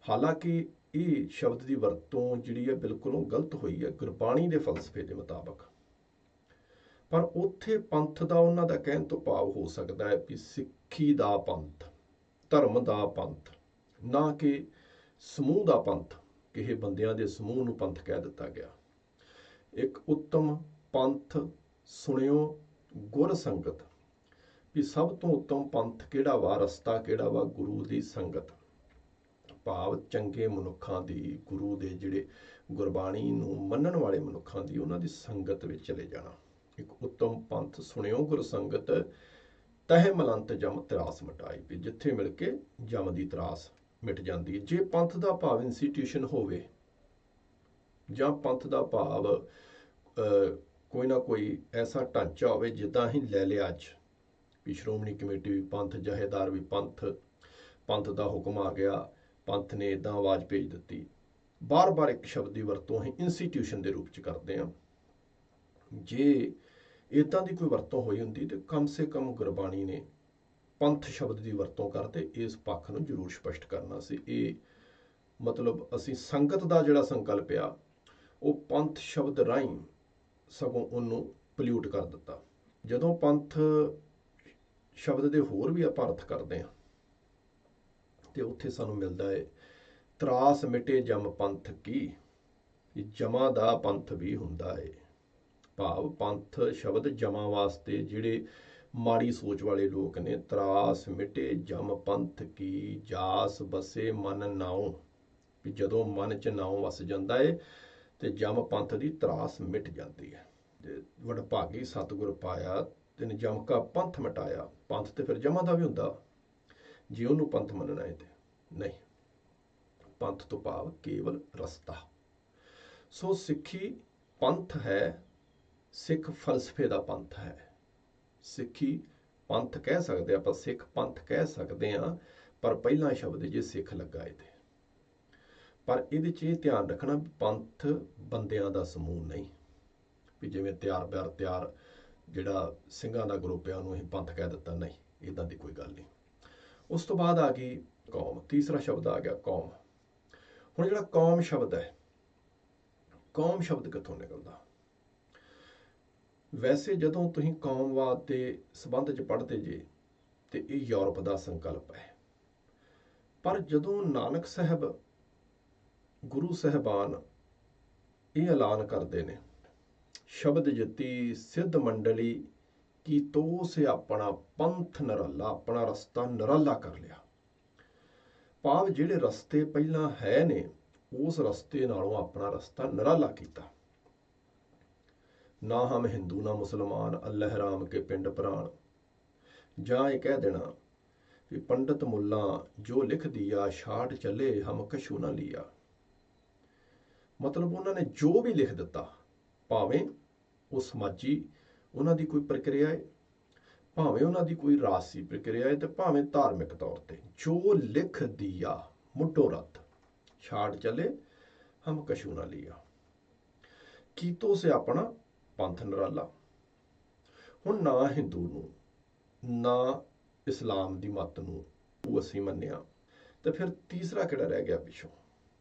ਹਾਲਾਂਕਿ ਇਹ ਸ਼ਬਦ ਦੀ ਵਰਤੋਂ ਜਿਹੜੀ ਹੈ, ਬਿਲਕੁਲ ਗਲਤ ਹੋਈ ਹੈ, ਗੁਰਬਾਣੀ ਦੇ ਫਲਸਫੇ ਦੇ ਮੁਤਾਬਕ। ਪਰ ਉੱਥੇ ਪੰਥ ਦਾ ਉਹਨਾਂ ਦਾ ਕਹਿਣ ਤੋਂ ਭਾਵ ਹੋ ਸਕਦਾ ਹੈ ਕਿ ਸਿੱਖੀ ਦਾ ਪੰਥ, ਧਰਮ ਦਾ ਪੰਥ, ਨਾ ਕਿ ਸਮੂਹ ਦਾ ਪੰਥ, ਕਿਸੇ ਬੰਦਿਆਂ ਦੇ ਸਮੂਹ ਨੂੰ ਪੰਥ ਕਹਿ ਦਿੱਤਾ ਗਿਆ। ਇੱਕ ਉੱਤਮ ਪੰਥ ਸੁਣਿਓ ਗੁਰ ਸੰਗਤ, ਵੀ ਸਭ ਤੋਂ ਉੱਤਮ ਪੰਥ ਕਿਹੜਾ ਵਾ, ਰਸਤਾ ਕਿਹੜਾ ਵਾ? ਗੁਰੂ ਦੀ ਸੰਗਤ। ਭਾਵ ਚੰਗੇ ਮਨੁੱਖਾਂ ਦੀ, ਗੁਰੂ ਦੇ ਜਿਹੜੇ ਗੁਰਬਾਣੀ ਨੂੰ ਮੰਨਣ ਵਾਲੇ ਮਨੁੱਖਾਂ ਦੀ ਉਹਨਾਂ ਦੀ ਸੰਗਤ ਵਿੱਚ ਚਲੇ ਜਾਣਾ। ਇੱਕ ਉੱਤਮ ਪੰਥ ਸੁਣਿਓ ਗੁਰ ਸੰਗਤ, ਤਹਿ ਮਲੰਤ ਜਮ ਤਰਾਸ ਮਟਾਈ ਵੀ, ਜਿੱਥੇ ਮਿਲ ਕੇ ਜਮ ਦੀ ਤਰਾਸ ਮਿਟ ਜਾਂਦੀ ਹੈ। ਜੇ ਪੰਥ ਦਾ ਭਾਵ ਇੰਸਟੀਟਿਊਸ਼ਨ ਹੋਵੇ, ਜਾਂ ਪੰਥ ਦਾ ਭਾਵ ਕੋਈ ਨਾ ਕੋਈ ਐਸਾ ਢਾਂਚਾ ਹੋਵੇ, ਜਿੱਦਾਂ ਹੀ ਲੈ ਲਿਆ ਅੱਜ, ਵੀ ਸ਼੍ਰੋਮਣੀ ਕਮੇਟੀ ਵੀ ਪੰਥ, ਜਹੇਦਾਰ ਵੀ ਪੰਥ ਪੰਥ ਦਾ ਹੁਕਮ ਆ ਗਿਆ, ਪੰਥ ਨੇ ਇਦਾਂ ਆਵਾਜ਼ ਭੇਜ ਦਿੱਤੀ। ਬਾਰ-ਬਾਰ ਇੱਕ ਸ਼ਬਦ ਦੀ ਵਰਤੋਂ ਅਸੀਂ ਇੰਸਟੀਟਿਊਸ਼ਨ ਦੇ ਰੂਪ ਚ ਕਰਦੇ ਹਾਂ। ਜੇ ਇਦਾਂ ਦੀ ਕੋਈ ਵਰਤੋਂ ਹੋਈ ਹੁੰਦੀ ਤੇ ਕਮ ਸੇ ਕਮ ਗੁਰਬਾਣੀ ਨੇ ਪੰਥ ਸ਼ਬਦ ਦੀ ਵਰਤੋਂ ਕਰਦੇ ਇਸ ਪੱਖ ਨੂੰ ਜ਼ਰੂਰ ਸਪਸ਼ਟ ਕਰਨਾ ਸੀ। ਇਹ ਮਤਲਬ ਅਸੀਂ ਸੰਗਤ ਦਾ ਜਿਹੜਾ ਸੰਕਲਪ ਆ, ਉਹ ਪੰਥ ਸ਼ਬਦ ਰਾਹੀਂ ਸਗੋਂ ਉਹਨੂੰ ਪੋਲਿਊਟ ਕਰ ਦਿੱਤਾ। ਜਦੋਂ ਪੰਥ ਸ਼ਬਦ ਦੇ ਹੋਰ ਵੀ ਆਪਾਂ ਅਰਥ ਕਰਦੇ ਹਾਂ, ਤੇ ਉੱਥੇ ਸਾਨੂੰ ਮਿਲਦਾ ਹੈ, ਤਰਾਸ ਮਿਟੇ ਜਮ ਪੰਥ ਕੀ? ਇਹ ਜਮਾ ਦਾ ਪੰਥ ਵੀ ਹੁੰਦਾ ਹੈ। ਭਾਵ ਪੰਥ ਸ਼ਬਦ ਜਮਾ ਵਾਸਤੇ ਜਿਹੜੇ ਮਾੜੀ ਸੋਚ ਵਾਲੇ ਲੋਕ ਨੇ, ਤਰਾਸ ਮਿਟੇ ਜਮ ਪੰਥ ਕੀ ਜਾਸ ਬਸੇ ਮਨ ਨਾਉ। ਵੀ ਜਦੋਂ ਮਨ ਚ ਨਾਉ ਵਸ ਜਾਂਦਾ ਏ, ਤੇ ਜਮ ਪੰਥ ਦੀ ਤਰਾਸ ਮਿਟ ਜਾਂਦੀ ਹੈ ਤੇ ਵਡਭਾਗੀ ਸਤਿਗੁਰ ਪਾਇਆ, ਤਿਨ ਜਮ ਕਾ ਪੰਥ ਮਟਾਇਆ। ਪੰਥ ਤੇ ਫਿਰ ਜਮਾ ਦਾ ਵੀ ਹੁੰਦਾ। ਜੇ ਉਹਨੂੰ ਪੰਥ ਮੰਨਣਾ ਹੈ ਤੇ ਨਹੀਂ। ਪੰਥ ਤੋਂ ਭਾਵ ਕੇਵਲ ਰਸਤਾ। ਸੋ ਸਿੱਖੀ ਪੰਥ ਹੈ ਸਿੱਖ ਫਲਸਫੇ ਦਾ ਪੰਥ ਹੈ। ਸਿੱਖੀ ਪੰਥ ਕਹਿ ਸਕਦੇ ਆਪਾਂ ਸਿੱਖ ਪੰਥ ਕਹਿ ਸਕਦੇ ਆ ਪਰ ਪਹਿਲਾ ਸ਼ਬਦ ਜੇ ਸਿੱਖ ਲੱਗਾ ਇਹਦੇ। ਪਰ ਇਹਦੇ 'ਚ ਇਹ ਧਿਆਨ ਰੱਖਣਾ ਪੰਥ ਬੰਦਿਆਂ ਦਾ ਸਮੂਹ ਨਹੀਂ। ਵੀ ਜਿਵੇਂ ਤਿਆਰ ਬਿਆਰ ਤਿਆਰ ਜਿਹੜਾ ਸਿੰਘਾਂ ਦਾ ਗਰੁੱਪ ਆ, ਉਹਨੂੰ ਅਸੀਂ ਪੰਥ ਕਹਿ ਦਿੱਤਾ, ਨਹੀਂ ਇਦਾਂ ਦੀ ਕੋਈ ਗੱਲ ਨਹੀਂ। ਉਸ ਤੋਂ ਬਾਅਦ ਆ ਗਈ ਕੌਮ, ਤੀਸਰਾ ਸ਼ਬਦ ਆ ਗਿਆ ਕੌਮ। ਹੁਣ ਜਿਹੜਾ ਕੌਮ ਸ਼ਬਦ ਹੈ, ਕੌਮ ਸ਼ਬਦ ਕਿੱਥੋਂ ਨਿਕਲਦਾ? ਵੈਸੇ ਜਦੋਂ ਤੁਸੀਂ ਕੌਮਵਾਦ ਦੇ ਸਬੰਧ 'ਚ ਪੜ੍ਹਦੇ ਜੇ, ਤੇ ਇਹ ਯੂਰਪ ਦਾ ਸੰਕਲਪ ਹੈ। ਪਰ ਜਦੋਂ ਨਾਨਕ ਸਾਹਿਬ, ਗੁਰੂ ਸਹਿਬਾਨ ਇਹ ਐਲਾਨ ਕਰਦੇ ਨੇ, ਸ਼ਬਦ ਜਤੀ ਸਿੱਧ ਮੰਡਲੀ ਕੀ ਤੋ ਸੇ ਆਪਣਾ ਪੰਥ ਨਰਾਲਾ, ਆਪਣਾ ਰਸਤਾ ਨਰਾਲਾ ਕਰ ਲਿਆ। ਭਾਵ ਜਿਹੜੇ ਰਸਤੇ ਪਹਿਲਾਂ ਹੈ ਨੇ, ਉਸ ਰਸਤੇ ਨਾਲੋਂ ਆਪਣਾ ਰਸਤਾ ਨਰਾਲਾ ਕੀਤਾ। ਨਾ ਹਮ ਹਿੰਦੂ, ਨਾ ਮੁਸਲਮਾਨ, ਅੱਲਾਹ ਰਾਮ ਕੇ ਪਿੰਡ ਪ੍ਰਾਣ। ਜਾਂ ਇਹ ਕਹਿ ਦੇਣਾ ਵੀ ਪੰਡਤ ਮੁੱਲਾ, ਜੋ ਲਿਖ ਦਿਆ, ਛਾੜ ਚੱਲੇ, ਹਮ ਕਸ਼ੂ ਨਾ ਲਿਆ। ਮਤਲਬ ਉਹਨਾਂ ਨੇ ਜੋ ਵੀ ਲਿਖ ਦਿੱਤਾ, ਭਾਵੇਂ ਉਹ ਸਮਾਜੀ ਉਹਨਾਂ ਦੀ ਕੋਈ ਪ੍ਰਕਿਰਿਆ ਹੈ ਭਾਵੇਂ ਉਹਨਾਂ ਦੀ ਕੋਈ ਰਾਸੀ ਪ੍ਰਕਿਰਿਆ ਹੈ ਤੇ ਭਾਵੇਂ ਧਾਰਮਿਕ ਤੌਰ ਤੇ, ਜੋ ਲਿਖ ਦਿਆ, ਮੁੱਢੋ ਰੱਤ ਛਾੜ ਚੱਲੇ, ਹਮ ਕਸ਼ੂ ਨਾ ਲਿਆ। ਕੀਤੋ ਸੇ ਆਪਣਾ ਪੰਥ ਨਰਾਲਾ। ਹੁਣ ਨਾ ਹਿੰਦੂ ਨੂੰ, ਨਾ ਇਸਲਾਮ ਦੀ ਮੱਤ ਨੂੰ ਉਹ ਅਸੀਂ ਮੰਨਿਆ। ਤੇ ਫਿਰ ਤੀਸਰਾ ਕਿਹੜਾ ਰਹਿ ਗਿਆ ਪਿੱਛੋਂ?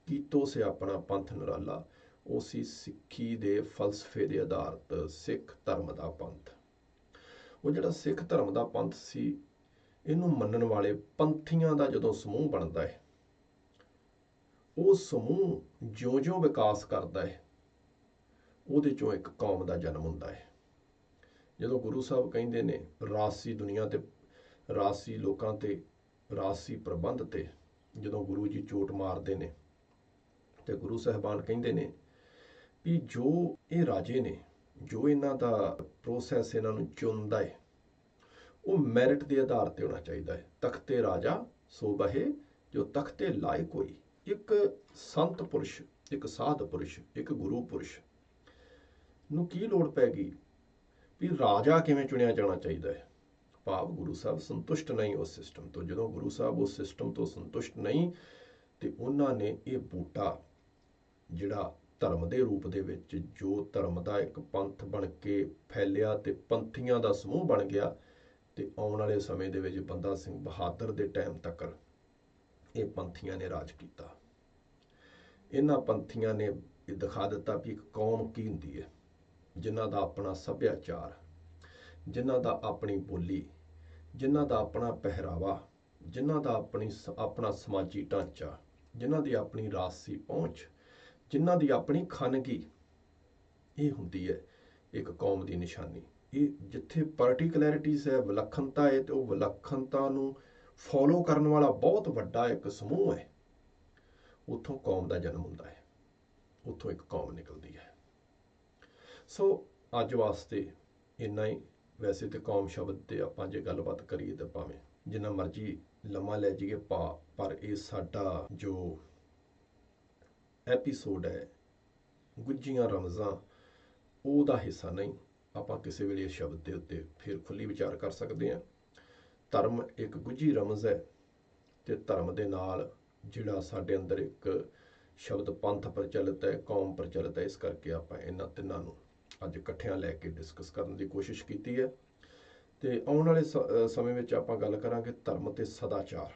ਕੀਤੋ ਸੇ ਆਪਣਾ ਪੰਥ ਨਰਾਲਾ ਉਹ ਸੀ ਸਿੱਖੀ ਦੇ ਫਲਸਫੇ ਦੇ ਆਧਾਰਿਤ ਸਿੱਖ ਧਰਮ ਦਾ ਪੰਥ। ਉਹ ਜਿਹੜਾ ਸਿੱਖ ਧਰਮ ਦਾ ਪੰਥ ਸੀ, ਇਹਨੂੰ ਮੰਨਣ ਵਾਲੇ ਪੰਥੀਆਂ ਦਾ ਜਦੋਂ ਸਮੂਹ ਬਣਦਾ ਹੈ, ਉਹ ਸਮੂਹ ਜਿਉਂ-ਜਿਉਂ ਵਿਕਾਸ ਕਰਦਾ ਹੈ ਉਹਦੇ ਚੋਂ ਇੱਕ ਕੌਮ ਦਾ ਜਨਮ ਹੁੰਦਾ ਹੈ। ਜਦੋਂ ਗੁਰੂ ਸਾਹਿਬ ਕਹਿੰਦੇ ਨੇ, ਰਾਸੀ ਦੁਨੀਆ ਤੇ, ਰਾਸੀ ਲੋਕਾਂ ਤੇ, ਰਾਸੀ ਪ੍ਰਬੰਧ ਤੇ, ਜਦੋਂ ਗੁਰੂ ਜੀ ਚੋਟ ਮਾਰਦੇ ਨੇ ਤੇ ਗੁਰੂ ਸਾਹਿਬਾਨ ਕਹਿੰਦੇ ਨੇ ਵੀ ਜੋ ਇਹ ਰਾਜੇ ਨੇ, ਜੋ ਇਹਨਾਂ ਦਾ ਪ੍ਰੋਸੈਸ ਇਹਨਾਂ ਨੂੰ ਚੁਣਦਾ ਹੈ, ਉਹ ਮੈਰਿਟ ਦੇ ਆਧਾਰ ਤੇ ਹੋਣਾ ਚਾਹੀਦਾ ਹੈ। ਤਖਤੇ ਰਾਜਾ ਸੋ ਬਹੇ, ਜੋ ਤਖਤੇ ਲਾਇਕ ਹੋਈ, ਇੱਕ ਸੰਤ ਪੁਰਸ਼, ਇੱਕ ਸਾਧ ਪੁਰਸ਼, ਇੱਕ ਗੁਰੂ ਪੁਰਸ਼। ਨੂੰ ਕੀ ਲੋੜ ਪੈ ਗਈ? ਵੀ ਰਾਜਾ ਕਿਵੇਂ ਚੁਣਿਆ ਜਾਣਾ ਚਾਹੀਦਾ ਹੈ? ਭਾਵ ਗੁਰੂ ਸਾਹਿਬ ਸੰਤੁਸ਼ਟ ਨਹੀਂ ਉਸ ਸਿਸਟਮ ਤੋਂ। ਜਦੋਂ ਗੁਰੂ ਸਾਹਿਬ ਉਸ ਸਿਸਟਮ ਤੋਂ ਸੰਤੁਸ਼ਟ ਨਹੀਂ, ਤੇ ਉਹਨਾਂ ਨੇ ਇਹ ਬੂਟਾ, ਜਿਹੜਾ ਧਰਮ ਦੇ ਰੂਪ ਦੇ ਵਿੱਚ ਜੋ ਧਰਮ ਦਾ ਇੱਕ ਪੰਥ ਬਣ ਕੇ ਫੈਲਿਆ ਤੇ ਪੰਥੀਆਂ ਦਾ ਸਮੂਹ ਬਣ ਗਿਆ, ਤੇ ਆਉਣ ਵਾਲੇ ਸਮੇਂ ਦੇ ਵਿੱਚ ਬੰਦਾ ਸਿੰਘ ਬਹਾਦਰ ਦੇ ਟਾਈਮ ਤੱਕ ਇਹ ਪੰਥੀਆਂ ਨੇ ਰਾਜ ਕੀਤਾ। ਇਹਨਾਂ ਪੰਥੀਆਂ ਨੇ ਇਹ ਦਿਖਾ ਦਿੱਤਾ ਵੀ ਇੱਕ ਕੌਮ ਕੀ ਹੁੰਦੀ ਹੈ। ਜਿਨ੍ਹਾਂ ਦਾ ਆਪਣਾ ਸੱਭਿਆਚਾਰ, ਜਿਨ੍ਹਾਂ ਦਾ ਆਪਣੀ ਬੋਲੀ, ਜਿਨ੍ਹਾਂ ਦਾ ਆਪਣਾ ਪਹਿਰਾਵਾ, ਜਿਨ੍ਹਾਂ ਦਾ ਆਪਣੀ ਸ- ਆਪਣਾ ਸਮਾਜੀ ਢਾਂਚਾ, ਜਿਨ੍ਹਾਂ ਦੀ ਆਪਣੀ ਰਾਜਸੀ ਪਹੁੰਚ, ਜਿਨ੍ਹਾਂ ਦੀ ਆਪਣੀ ਖਾਨਗੀ। ਇਹ ਹੁੰਦੀ ਹੈ ਇੱਕ ਕੌਮ ਦੀ ਨਿਸ਼ਾਨੀ। ਇਹ ਜਿੱਥੇ ਪਾਰਟਿਕੁਲੈਰਿਟੀਜ਼ ਹੈ, ਵਿਲੱਖਣਤਾ ਹੈ ਤੇ ਉਹ ਵਿਲੱਖਣਤਾ ਨੂੰ ਫੋਲੋ ਕਰਨ ਵਾਲਾ ਬਹੁਤ ਵੱਡਾ ਇੱਕ ਸਮੂਹ ਹੈ। ਉੱਥੋਂ ਕੌਮ ਦਾ ਜਨਮ ਹੁੰਦਾ ਹੈ। ਉੱਥੋਂ ਇੱਕ ਕੌਮ ਨਿਕਲਦੀ ਹੈ। ਸੋ ਅੱਜ ਵਾਸਤੇ ਇੰਨਾ ਹੀ। ਵੈਸੇ ਤੇ ਕੌਮ ਸ਼ਬਦ ਤੇ ਆਪਾਂ ਜੇ ਗੱਲਬਾਤ ਕਰੀਏ ਤਾਂ ਭਾਵੇਂ ਜਿੰਨਾ ਮਰਜ਼ੀ ਲੰਮਾ ਲੈ ਜਾਈਏ ਪਾ, ਪਰ ਇਹ ਸਾਡਾ ਜੋ ਐਪੀਸੋਡ ਹੈ ਗੁੱਜੀਆਂ ਰਮਜ਼ਾਂ, ਉਹਦਾ ਹਿੱਸਾ ਨਹੀਂ। ਆਪਾਂ ਕਿਸੇ ਵੇਲੇ ਇਸ ਸ਼ਬਦ ਦੇ ਉੱਤੇ ਫਿਰ ਖੁੱਲੀ ਵਿਚਾਰ ਕਰ ਸਕਦੇ ਹਾਂ। ਧਰਮ ਇੱਕ ਗੁੱਜੀ ਰਮਜ਼ ਹੈ ਤੇ ਧਰਮ ਦੇ ਨਾਲ ਜਿਹੜਾ ਸਾਡੇ ਅੰਦਰ ਇੱਕ ਸ਼ਬਦ ਪੰਥ ਪ੍ਰਚਲਿਤ ਹੈ, ਕੌਮ ਪ੍ਰਚਲਿਤ ਹੈ, ਇਸ ਕਰਕੇ ਆਪਾਂ ਇਹਨਾਂ ਤਿੰਨਾਂ ਨੂੰ ਅੱਜ ਇਕੱਠਿਆਂ ਲੈ ਕੇ ਡਿਸਕਸ ਕਰਨ ਦੀ ਕੋਸ਼ਿਸ਼ ਕੀਤੀ ਹੈ। ਤੇ ਆਉਣ ਵਾਲੇ ਸ- ਸਮੇਂ ਵਿੱਚ ਆਪਾਂ ਗੱਲ ਕਰਾਂਗੇ ਧਰਮ ਤੇ ਸਦਾਚਾਰ।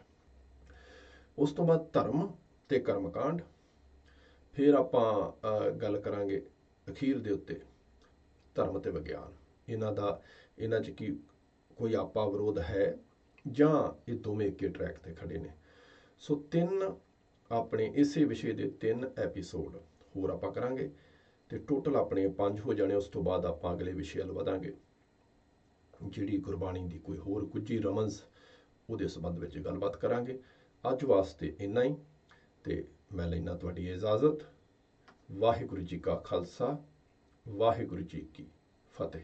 ਉਸ ਤੋਂ ਬਾਅਦ ਧਰਮ ਤੇ ਕਰਮਕਾਂਡ। ਫਿਰ ਆਪਾਂ ਗੱਲ ਕਰਾਂਗੇ ਅਖੀਰ ਦੇ ਉੱਤੇ, ਧਰਮ ਤੇ ਵਿਗਿਆਨ। ਇਹਨਾਂ ਦਾ, ਇਹਨਾਂ 'ਚ ਕੀ ਕੋਈ ਆਪਾ ਵਿਰੋਧ ਹੈ ਜਾਂ ਇਹ ਦੋਵੇਂ ਇੱਕੇ ਟਰੈਕ ਤੇ ਖੜੇ ਨੇ। ਸੋ ਤਿੰਨ ਆਪਣੇ ਇਸੇ ਵਿਸ਼ੇ ਦੇ ਤਿੰਨ ਐਪੀਸੋਡ ਹੋਰ ਆਪਾਂ ਕਰਾਂਗੇ। ਤੇ ਟੋਟਲ ਆਪਣੇ ਪੰਜ ਹੋ ਜਾਣੇ, ਉਸ ਤੋਂ ਬਾਅਦ ਆਪਾਂ ਅਗਲੇ ਵਿਸ਼ੇ ਵੱਲ ਵਧਾਂਗੇ। ਜਿਹੜੀ ਗੁਰਬਾਣੀ ਦੀ ਕੋਈ ਹੋਰ ਗੁੱਜੀ ਰਮਜ਼ ਉਹਦੇ ਸੰਬੰਧ ਵਿੱਚ ਗੱਲਬਾਤ ਕਰਾਂਗੇ। ਅੱਜ ਵਾਸਤੇ ਇੰਨਾ ਹੀ, ਤੇ ਮੈਂ ਲੈਣਾ ਤੁਹਾਡੀ ਇਜਾਜ਼ਤ। ਵਾਹਿਗੁਰੂ ਜੀ ਕਾ ਖਾਲਸਾ, ਵਾਹਿਗੁਰੂ ਜੀ ਕੀ ਫਤਿਹ।